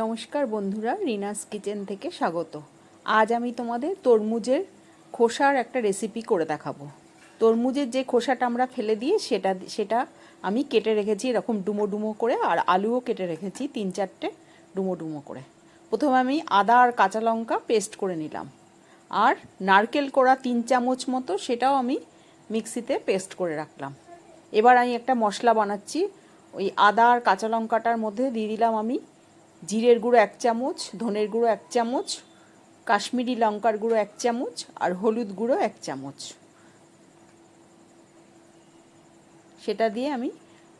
নমস্কার বন্ধুরা, রিনাস কিচেন থেকে স্বাগত। আজ আমি তোমাদের তরমুজের খোসার একটা রেসিপি করে দেখাবো। তরমুজের যে খোসাটা আমরা ফেলে দিয়ে সেটা সেটা আমি কেটে রেখেছি এরকম ডুমো ডুমো করে, আর আলুও কেটে রেখেছি তিন চারটে ডুমো ডুমো করে। প্রথমে আমি আদা আর কাঁচা লঙ্কা পেস্ট করে নিলাম। আর নারকেল করা তিন চামচ মতো সেটাও আমি মিক্সিতে পেস্ট করে রাখলাম। এবার আমি একটা মশলা বানাচ্ছি। ওই আদা আর কাঁচা লঙ্কাটার মধ্যে দিয়ে দিলাম আমি জিরের গুঁড়ো এক চামচ, ধনের গুঁড়ো এক চামচ, কাশ্মীরি লঙ্কার গুঁড়ো এক চামচ আর হলুদ গুঁড়ো এক চামচ। সেটা দিয়ে আমি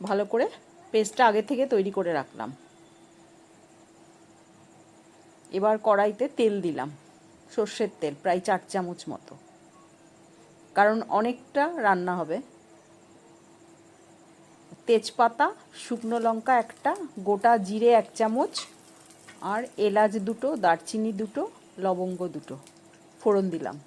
ভালো করে পেস্টটা আগে থেকে তৈরি করে রাখলাম। এবার কড়াইতে তেল দিলাম, সর্ষের তেল, প্রায় চার চামচ মতো। কারণ অনেকটা রান্না হবে। তেজপাতা, শুকনো লঙ্কা একটা, গোটা জিরে এক চামচ আর এলাচ দুটো, দারচিনি দুটো, লবঙ্গ দুটো। ফোড়ন দিলাম।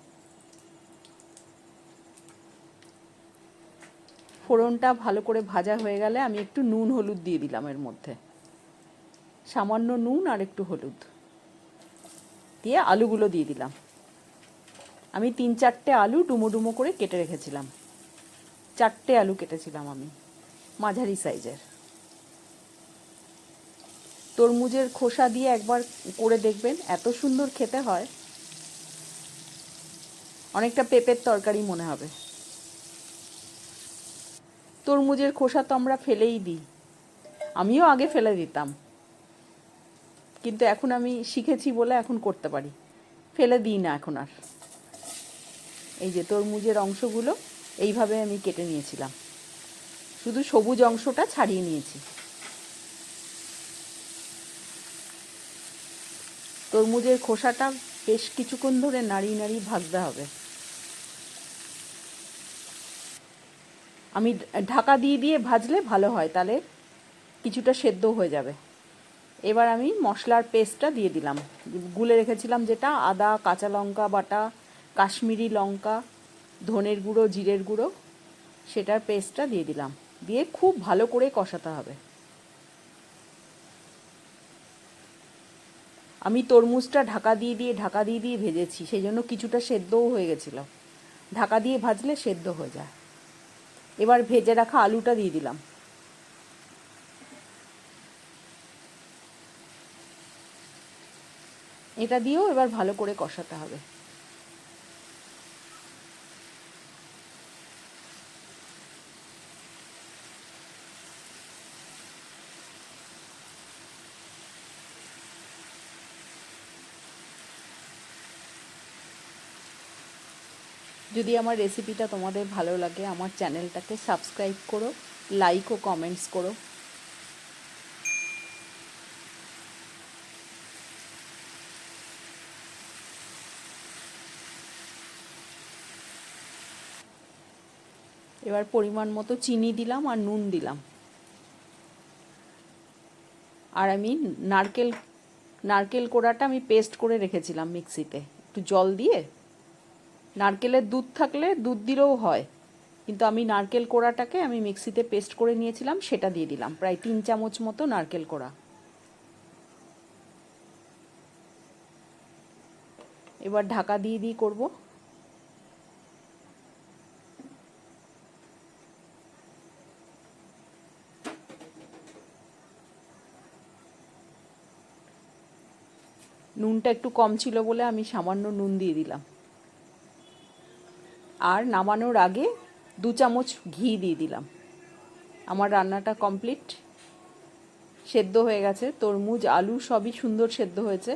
ফোড়নটা ভালো করে ভাজা হয়ে গেলে আমি একটু নুন, হলুদ দিয়ে দিলাম এর মধ্যে। সামান্য নুন আর একটু হলুদ। দিয়ে আলুগুলো দিয়ে দিলাম। আমি তিন চারটে আলু ডুমো ডুমো করে কেটে রেখেছিলাম। চারটে আলু কেটেছিলাম আমি, মাঝারি সাইজের। তরমুজের খোসা দিয়ে একবার করে দেখবেন, এত সুন্দর খেতে হয়। অনেকটা পেঁপের তরকারি মনে হবে। তরমুজের খোসা তো আমরা ফেলেই দিই। আমিও আগে ফেলে দিতাম। কিন্তু এখন আমি শিখেছি বলে এখন করতে পারি। ফেলে দিই না এখন আর। এই যে তরমুজের অংশগুলো, এইভাবে আমি কেটে নিয়েছিলাম। শুধু সবুজ অংশটা ছাড়িয়ে নিয়েছি। তরমুজের খোসাটা বেশ কিছুক্ষণ ধরে নাড়িয়ে নাড়িয়ে ভাজতে হবে। আমি ঢাকা দিয়ে দিয়ে ভাজলে ভালো হয়, তাহলে কিছুটা সেদ্ধ হয়ে যাবে। এবার আমি মশলার পেস্টটা দিয়ে দিলাম। গুলে রেখেছিলাম যেটা, আদা, কাঁচা লঙ্কা বাটা, কাশ্মীরি লঙ্কা, ধনের গুঁড়ো, জিরের গুঁড়ো, সেটার পেস্টটা দিয়ে দিলাম। দিয়ে খুব ভালো করে কষাতে হবে। আমি তরমুজটা ঢাকা দিয়ে দিয়ে, ঢাকা দিয়ে দিয়ে ভেজেছি সেই জন্য কিছুটা সেদ্ধও হয়ে গেছিল। ঢাকা দিয়ে ভাজলে সেদ্ধ হয়ে যায়। এবার ভেজে রাখা আলুটা দিয়ে দিলাম। এটা দিয়েও এবার ভালো করে কষাতে হবে। যদি আমার রেসিপিটা তোমাদের ভালো লাগে, আমার চ্যানেলটাকে সাবস্ক্রাইব করো লাইক ও কমেন্টস করো। এবার পরিমাণ মতো চিনি দিলাম আর নুন দিলাম। আর আমি নারকেল নারকেল কোড়াটা আমি পেস্ট করে রেখেছিলাম মিক্সিতে একটু জল দিয়ে নারকেলের দুধ থাকলে দুধ দিলেও হয়। কিন্তু আমি নারকেল কোড়াটাকে আমি মিক্সিতে পেস্ট করে নিয়েছিলাম, সেটা দিয়ে দিলাম, প্রায় তিন চামচ মতো নারকেল কোড়া। এবার ঢাকা দিয়ে দিয়ে করব। নুনটা একটু কম ছিল বলে আমি সামান্য নুন দিয়ে দিলাম। আর নামানোর আগে দু চামচ ঘি দিয়ে দিলাম। আমার রান্নাটা কমপ্লিট। সেদ্ধ হয়ে গেছে। তরমুজ, আলু সবই সুন্দর সেদ্ধ হয়েছে।